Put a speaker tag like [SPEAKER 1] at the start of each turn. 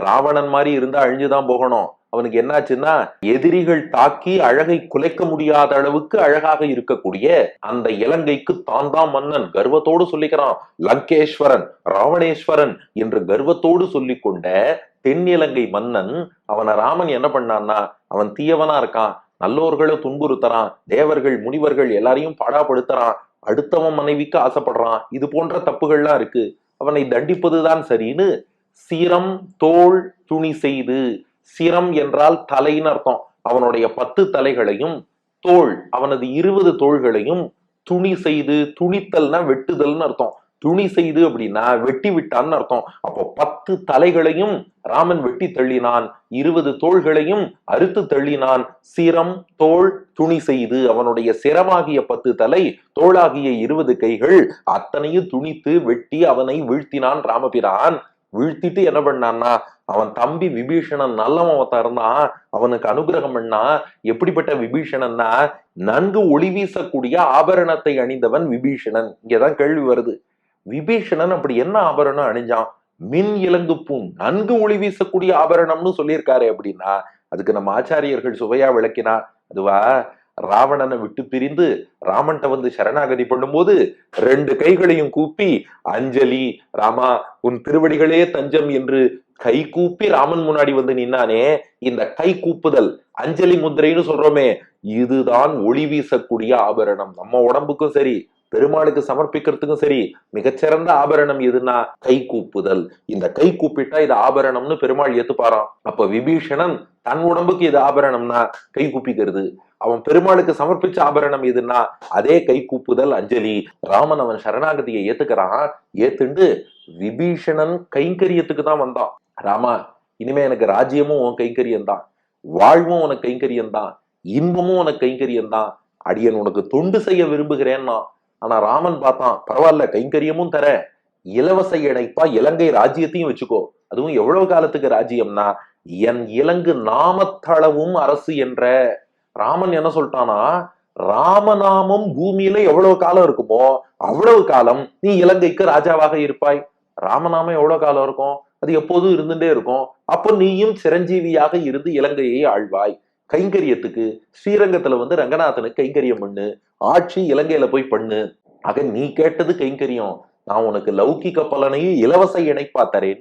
[SPEAKER 1] ராவணன் மாதிரி இருந்தா அழிஞ்சுதான் போகணும். அவனுக்கு என்னாச்சுன்னா எதிரிகள் தாக்கி அழகை குலைக்க முடியாத அளவுக்கு அழகாக இருக்கக்கூடிய அந்த இலங்கைக்கு தான் தான் மன்னன் கர்வத்தோடு சொல்லிக்கிறான். லங்கேஸ்வரன் ராவணேஸ்வரன் என்று கர்வத்தோடு சொல்லி கொண்ட தென்னிலங்கை மன்னன் அவனை ராமன் என்ன பண்ணான்னா அவன் தீயவனா இருக்கான். நல்லோர்களை துன்புறுத்துறான். தேவர்கள் முனிவர்கள் எல்லாரையும் பாடாப்படுத்துறான். அடுத்தவன் மனைவிக்கு ஆசைப்படுறான். இது போன்ற தப்புகள்லாம் இருக்கு. அவனை தண்டிப்பதுதான் சரின்னு சிரம் தோல் துணி செய்து சிரம் என்றால் தலைன்னு அர்த்தம். அவனுடைய பத்து தலைகளையும் தோல் அவனது இருபது தோள்களையும் துணி செய்து துணித்தல்னா வெட்டுதல்னு அர்த்தம். துணி செய்து அப்படின்னா வெட்டி விட்டான்னு அர்த்தம். அப்போ பத்து தலைகளையும் ராமன் வெட்டி தள்ளினான் இருபது தோள்களையும் அறுத்து தள்ளினான். சிரம் தோல் துணி செய்து அவனுடைய சிரமாகிய பத்து தலை தோளாகிய இருபது கைகள் அத்தனையும் துணித்து வெட்டி அவனை வீழ்த்தினான் ராமபிரான். வீழ்த்திட்டு என்ன பண்ணான்னா அவன் தம்பி விபீஷணன் நல்லவன் இருந்தான். அவனுக்கு அனுகிரகம் பண்ணா எப்படிப்பட்ட விபீஷணன்னா நன்கு ஒளி வீசக்கூடிய ஆபரணத்தை அணிந்தவன் விபீஷணன். இங்கதான் கேள்வி வருது. விபீஷணன் அப்படி என்ன ஆபரணம் அணிஞ்சான்? மின் இலங்கு பூண். நன்கு ஒளி வீசக்கூடிய ஆபரணம்னு சொல்லியிருக்காரு அப்படின்னா அதுக்கு நம்ம ஆச்சாரியர்கள் சுவையா விளக்கினா அதுவா ராவணனை விட்டு பிரிந்து ராமன்ட்ட வந்து சரணாகதி பண்ணும்போது ரெண்டு கைகளையும் கூப்பி அஞ்சலி ராமா உன் திருவடிகளே தஞ்சம் என்று கை கூப்பி ராமன் முன்னாடி வந்து நின்னானே இந்த கை கூப்புதல் அஞ்சலி முத்திரைன்னு சொல்றோமே இதுதான் ஒளி வீசக்கூடிய ஆபரணம். நம்ம உடம்புக்கும் சரி பெருமாளுக்கு சமர்ப்பிக்கிறதுக்கும் சரி மிகச்சிறந்த ஆபரணம் எதுனா கை கூப்புதல். இந்த கை கூப்பிட்டா இது ஆபரணம்னு பெருமாள் ஏத்துப்பாராம். அப்ப விபீஷணன் தன் உடம்புக்கு இது ஆபரணம்னா கை கூப்பிக்கிறது. அவன் பெருமாளுக்கு சமர்ப்பிச்ச ஆபரணம் எதுன்னா அதே கை கூப்புதல் அஞ்சலி. ராமன் அவன் சரணாகதியை ஏத்துக்கிறான். ஏத்துண்டு விபீஷணன் கைங்கரியத்துக்கு தான் வந்தான். ராமா இனிமே எனக்கு ராஜ்யமும் உன் கைங்கரியம் தான் வாழ்வும் உனக்கு கைங்கரியம் தான் இன்பமும் உனக்கு கைங்கரியம் தான் அடியன் உனக்கு தொண்டு செய்ய விரும்புகிறேன்னா ஆனா ராமன் பார்த்தான் பரவாயில்ல கைங்கரியமும் தர இலவச இணைப்பா இலங்கை ராஜ்யத்தையும் வச்சுக்கோ. அதுவும் எவ்வளவு காலத்துக்கு ராஜ்யம்னா என் இலங்கு நாமத்தளவும் அரசு என்ற ராமன் என்ன சொல்லிட்டானா ராமநாமம் பூமியில எவ்வளவு காலம் இருக்குமோ அவ்வளவு காலம் நீ இலங்கைக்கு ராஜாவாக இருப்பாய். ராமநாமம் எவ்வளவு காலம் இருக்கும்? அது எப்போதும் இருந்துட்டே இருக்கும். அப்போ நீயும் சிரஞ்சீவியாக இருந்து இலங்கையை ஆழ்வாய் கைங்கரியத்துக்கு ஸ்ரீரங்கத்துல வந்து ரங்கநாதனுக்கு கைங்கரியம் பண்ணு ஆட்சி இலங்கையில போய் பண்ணு. ஆக நீ கேட்டது கைங்கரியம். நான் உனக்கு லௌகிக்க பலனையும் இலவச இணைப்பா தரேன்.